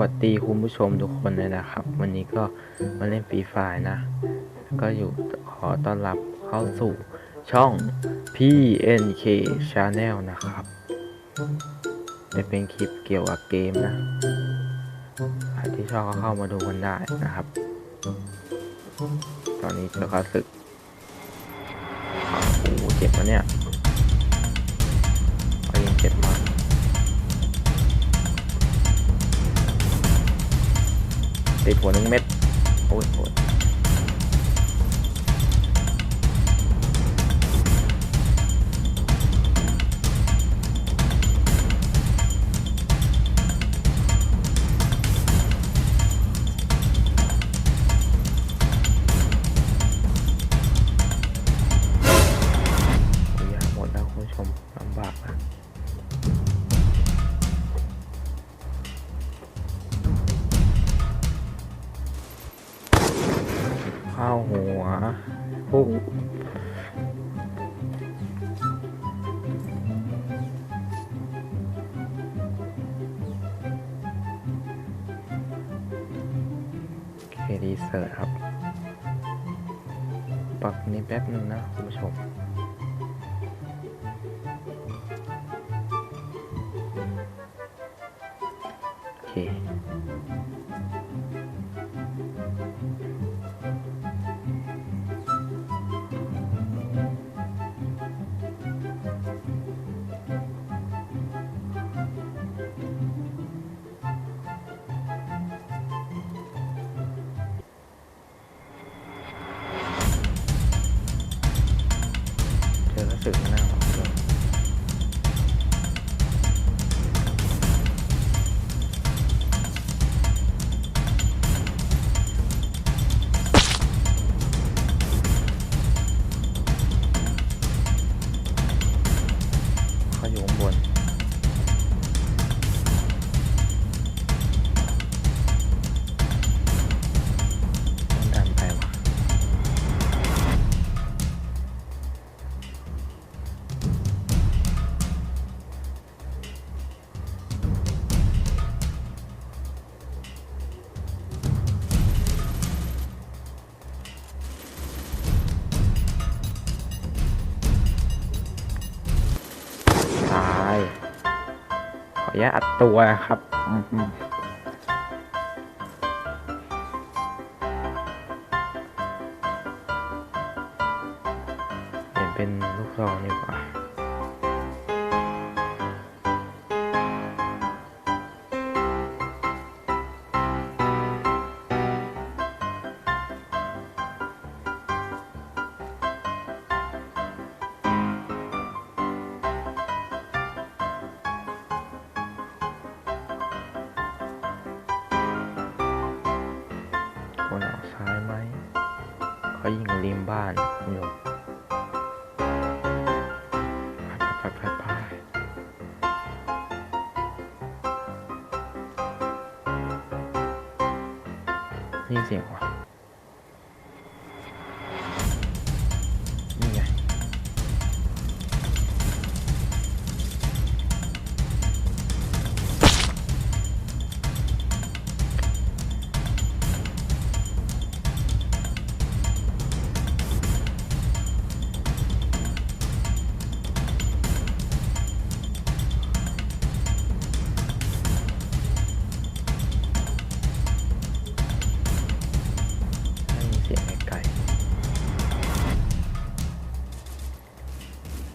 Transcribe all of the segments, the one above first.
วัสดีคุณผู้ชมทุกคนเลยนะครับ วันนี้ก็มาเล่นฟรีไฟนะ ก็อยู่ขอต้อนรับเข้าสู่ช่อง PNK Channel นะครับจะเป็นคลิปเกี่ยวกับเกมนะใครที่ชอบก็เข้ามาดูกันได้นะครับ ตอนนี้เจอข้าศึกโอ้โหเจ็บนะเนี่ย ติดหัวหนึ่งเม็ดโอ้ยโอ้ย แป๊บหนึ่งนะคุณผู้ชมโอเค ขาอยู่ข้างบน นุญาตอัดตัวนะครับอืมอืมเปลี่ยนเป็นลูกซองดีกว่า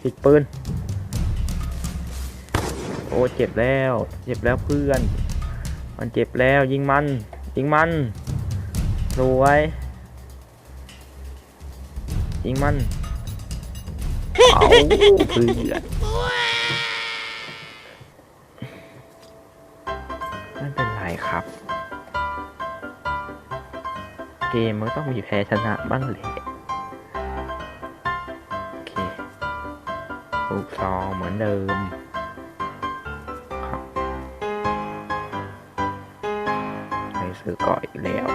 ๆติดปืน โอ้เจ็บแล้ว เจ็บแล้วเพื่อน มันเจ็บแล้วยิงมัน ยิงมันรวยยิงมันเอาเพื่อนไม่เป็นไรครับ เกมมันต้องมีแพ้ชนะบ้างแหละ ลูกซองเหมือนเดิมครับในซื้อก่ออีกแล้ว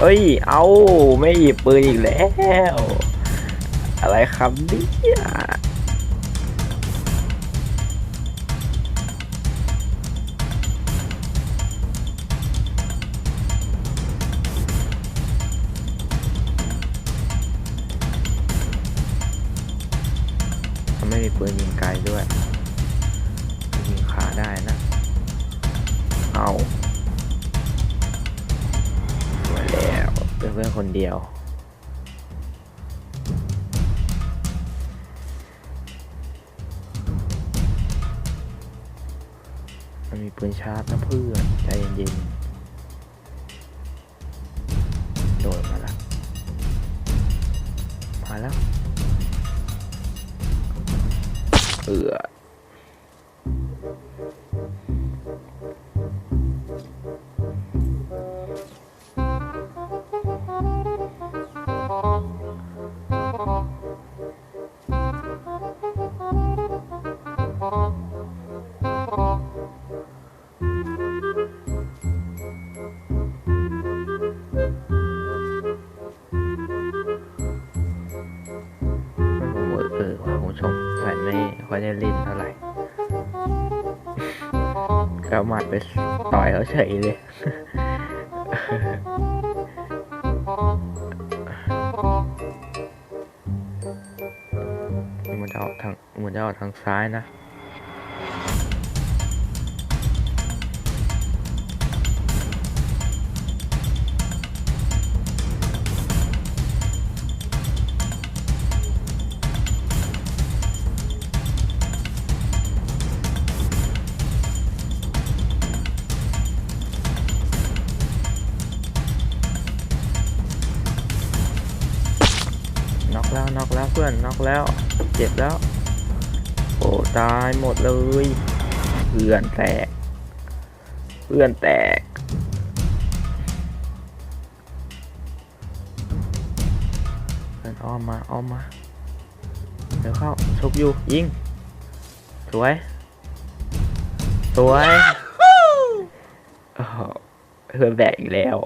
เอ้ย เอาไม่หยิบปืนอีกแล้ว อะไรครับเนี่ย มันมีปืนชาร์จนะเพื่อนใจเย็นๆโดดมาละมาแล้วเอือ ว่าคุณผู้ชมใส่ไม่ค่อยได้เล่นเท่าไหร่ก็เอาหมัดไปต่อยเขาเฉยเลย มันจะออกทางมันจะออกทางซ้ายนะ พื่อนน็อกแล้ว เจ็บแล้ว โอ้ตายหมดเลย เพื่อนแตก เพื่อนแตก เพื่อนอ้อมมาอ้อมมา เดี๋ยวเข้าชกอยู่ยิง สวย สวยโอ้โหเพื่อนแบกอีกแล้ว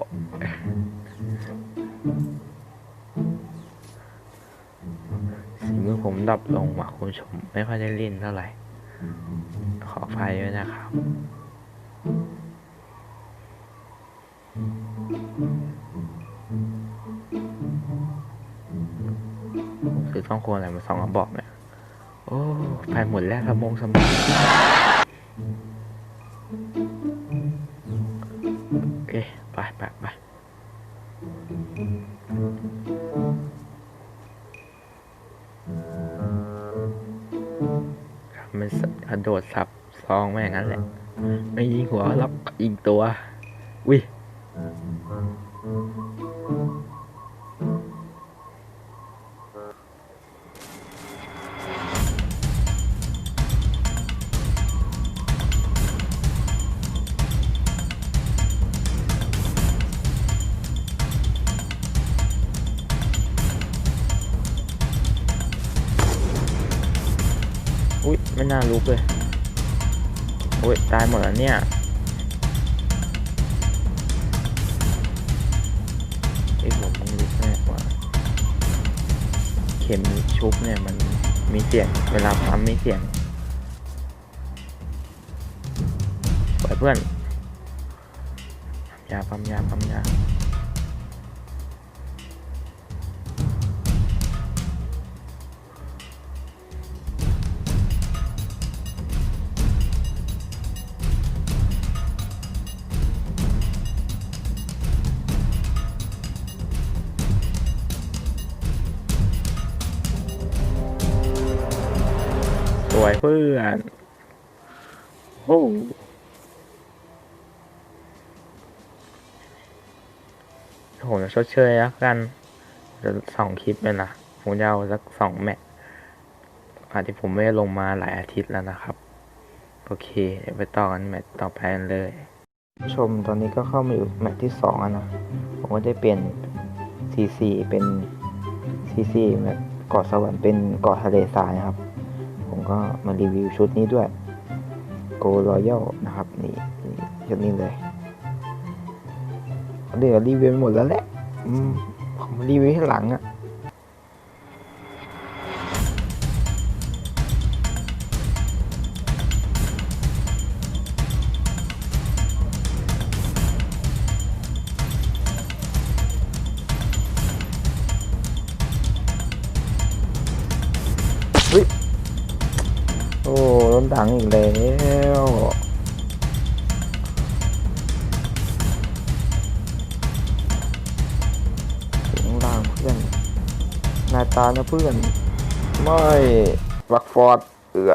มือผมดับลงว่ะคุณผู้ชม ไม่ค่อยได้เล่นเท่าไหร่ ขออภัยด้วยนะครับคือต้องควรอะไรมาสองกระบอกเนี่ย โอ้ไปหมดแล้วสมองสมอง ซองไม่อย่างนั้นแหละ ไม่ยิงหัวหรอกยิงตัว อุ้ยอุ้ยไม่น่าลุกเลย โอ้ยตายหมดแล้วเนี่ยไอ้ผมต้องลุกแน่กว่า เข็มชุบเนี่ยมันมีเสียง เวลาปั๊มมีเสียงปล่อยเพื่อนยาปั๊มยาปั๊มยา วยเพื่อนโอ้ผมจะชดเชยแล้วกันจะสองคลิปเลยนะผมจะเอาสักสองแมตช์อาจจะผมไม่ได้ลงมาหลายอาทิตย์แล้วนะครับ โอเคเดี๋ยวไปต่อกันแมตช์ต่อไปกันเลย ชมตอนนี้ก็เข้ามาอยู่แมตช์ที่สองนะ ผมก็ได้เปลี่ยน CC เป็น CC แบบเกาะสวรรค์เป็นเกาะทะเลทรายนะครับ ผมก็มารีวิวชุดนี้ด้วย Go Royal นะครับ นี่ชุดนี้เลยเดี๋ยวรีวิวหมดแล้วแหละผมรีวิวให้หลังอะ นะเพื่อน ไม่วักฟอร์ดเอือ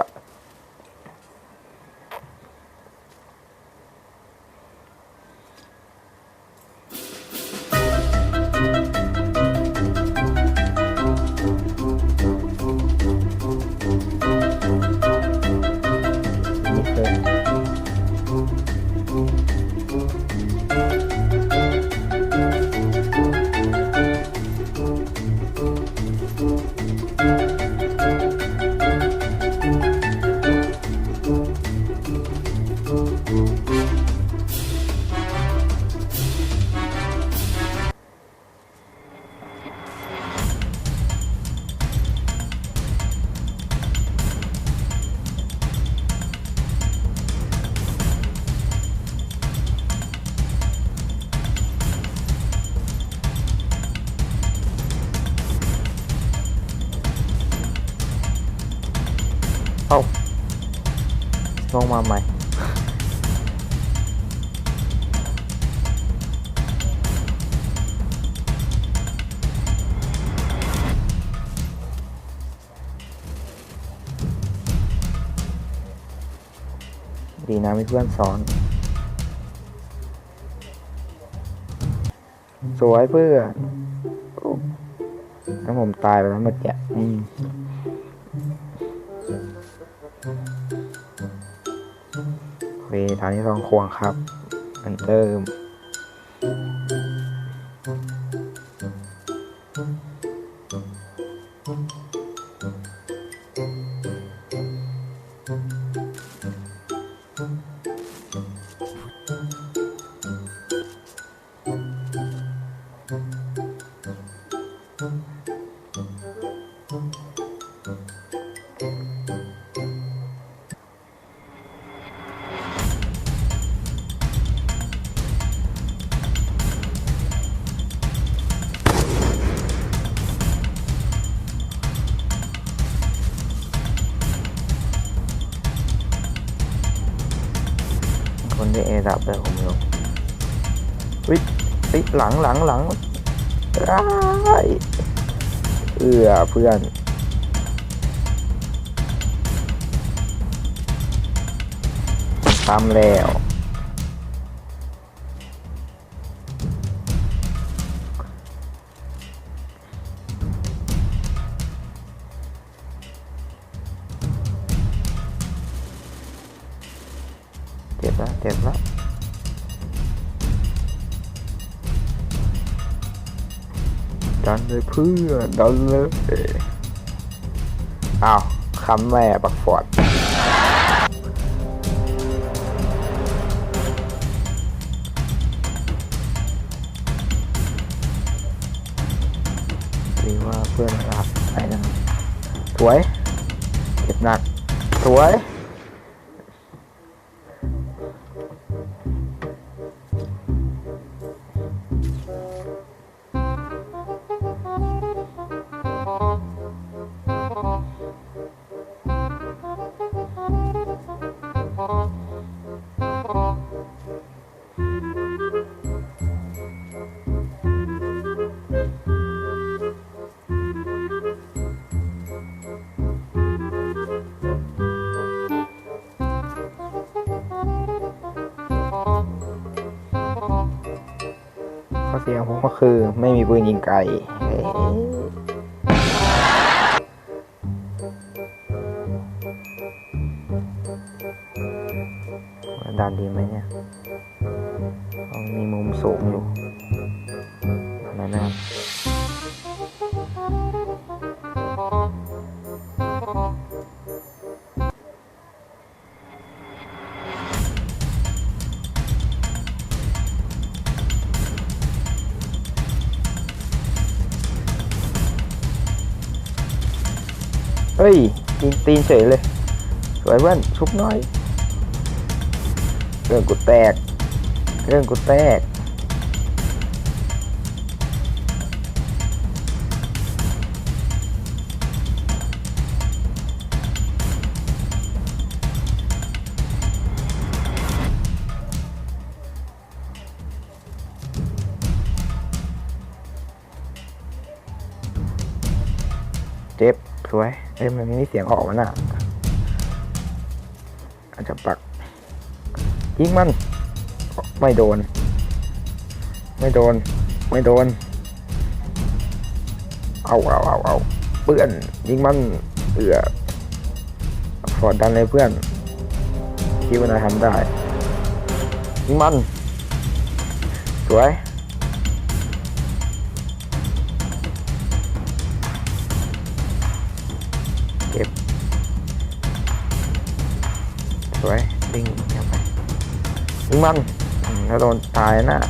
เอ้าลงมาใหม่ ดีนะมีเพื่อนสอน สวยเพื่อนโอ้แล้วผมตายไปแล้วเมื่อกี้อืม มีฐานที่สองควงครับเหมือนเดิม คนที่เอดับเลยผมลงวิวิหลังหลังหลังร้ายเอื้อเพื่อนทำแล้ว พื่อนดันเลยอ้าวคำแม่ปักฟอร์ดหรือว่าเพื่อนรักไอ้นั่นสวยเจ็บหนัก สวย ข้อเสียของผมก็คือไม่มีปืนยิงไกล เฮ้ยยิงตีนเฉยเลยสวยเพื่อนชุบน้อย เรื่องกูแตก เรื่องกูแตก เอ้ยมันมีเสียงออกมันอะอาจจะปักยิงมัน ไม่โดน ไม่โดน ไม่โดน เอาเอาเอาเอาเพื่อน ยิงมันเอือฟอดดันเลยเพื่อนคิดว่านายทำได้ยิงมัน สวย ยิงมันอืมถ้าโดนตายนะ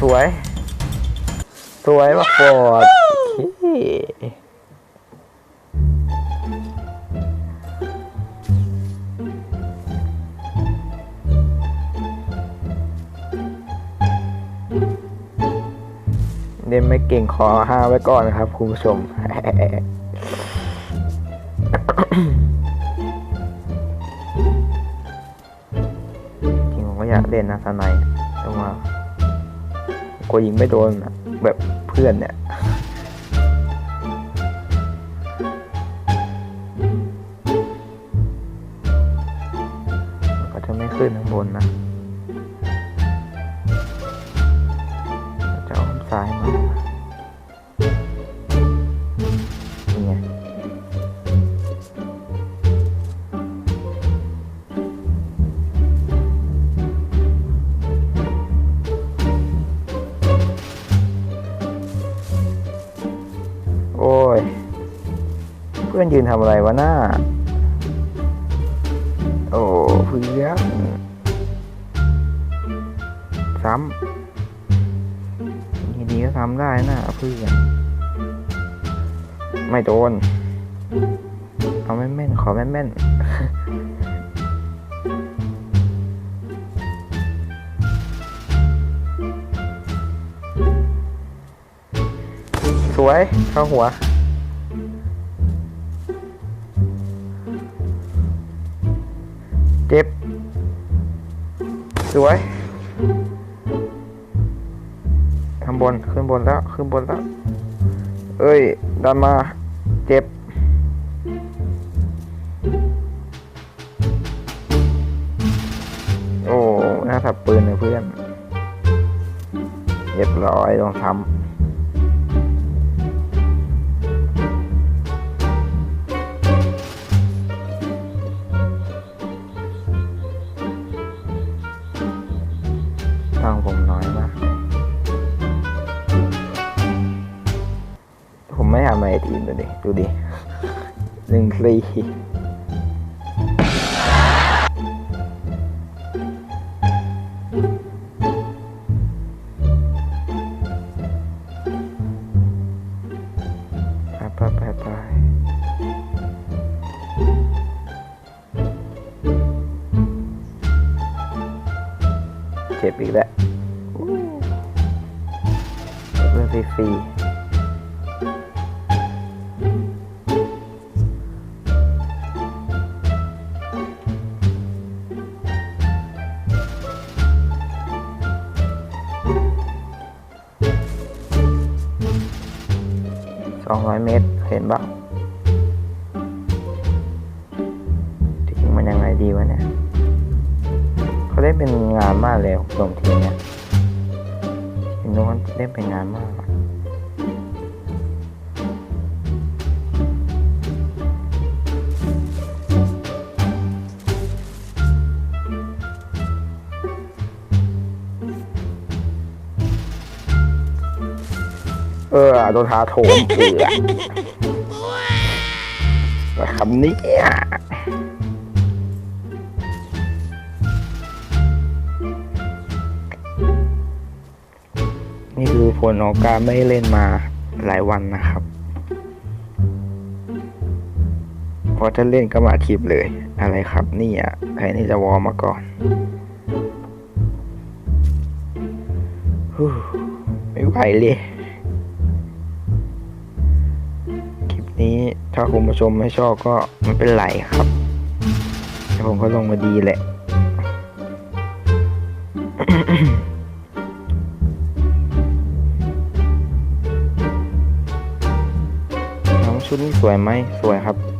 สวย สวยมากฟอร์ดเคเล่นไม่เก่งขอห้าไว้ก่อนนะครับคุณผู้ชม เล่นนะสนายแต่ว่ากลัวยิงไม่โดนอะแบบเพื่อนเนี่ย ยืนทำอะไรวะหน้า โอ้เพื่อนซ้ำนี่ดีก็ทำได้นะเพื่อนไม่โดน เอาแม่นแม่นๆขอแม่แม่นๆ สวย เข้าหัว เจ็บ สวย ข้างบน ขึ้นบนแล้ว ขึ้นบนแล้ว เอ้ย ดันมา เจ็บ นึ่ มันยังไงดีวะเนี่ยเขาได้เป็นงานมากเลยสมทีเนี่ยเห็นว่าได้เป็นงานมากเออโดนทาโถมเอืออะไรคำนี้อะ ผลของการไม่เล่นมาหลายวันนะครับพอจะเล่นก็มาคลิปเลย อะไรครับนี่อะใครนี่จะวอร์มาก่อนหูไม่ไหวเลยคลิปนี้ถ้าคุณผู้ชมไม่ชอบก็ไม่เป็นไรครับแต่ผมก็ลงมาดีแหละ สวยไหมสวยครับ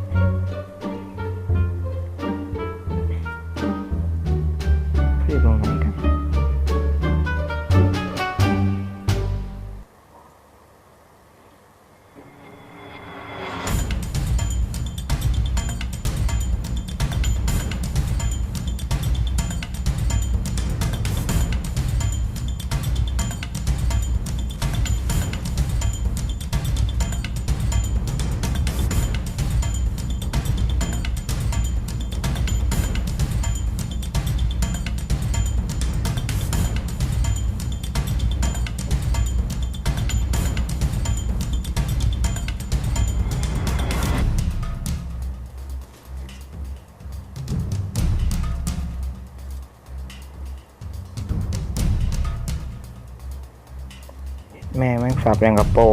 แม่แม่งสับแรงกับโปร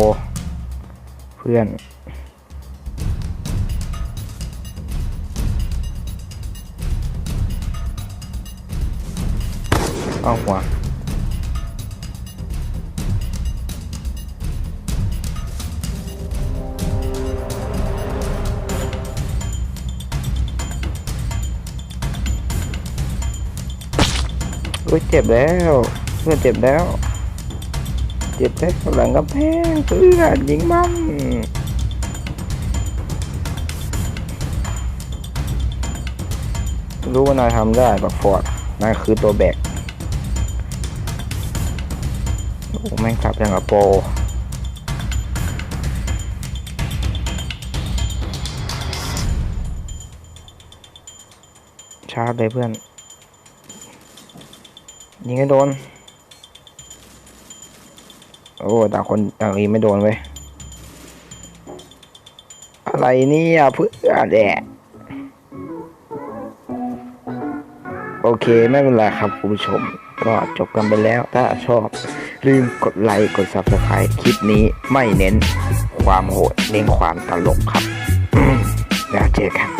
เพื่อน เอาหัวอุ้ยเจ็บแล้วเพื่อนเจ็บแล้ว เจ็บแล้วหลังกำแพงเพื่อนยิงมันรู้ว่านายทำได้บักฟอร์ดนายคือตัวแบกโอ้แม่งขับอย่างกับโปรชาร์จเลยเพื่อน ยิงให้โดน อ้ต่างคนต่างอีไม่โดนเว้ยอะไรเนี่ยเพื่อนแดะโอเคไม่เป็นไรครับคุณผู้ชม ก็จบกันไปแล้วถ้าชอบลืมกดไลค์กด Subscribe คลิปนี้ไม่เน้นความโหดเน้นความตลกครับแล้วเจอกัน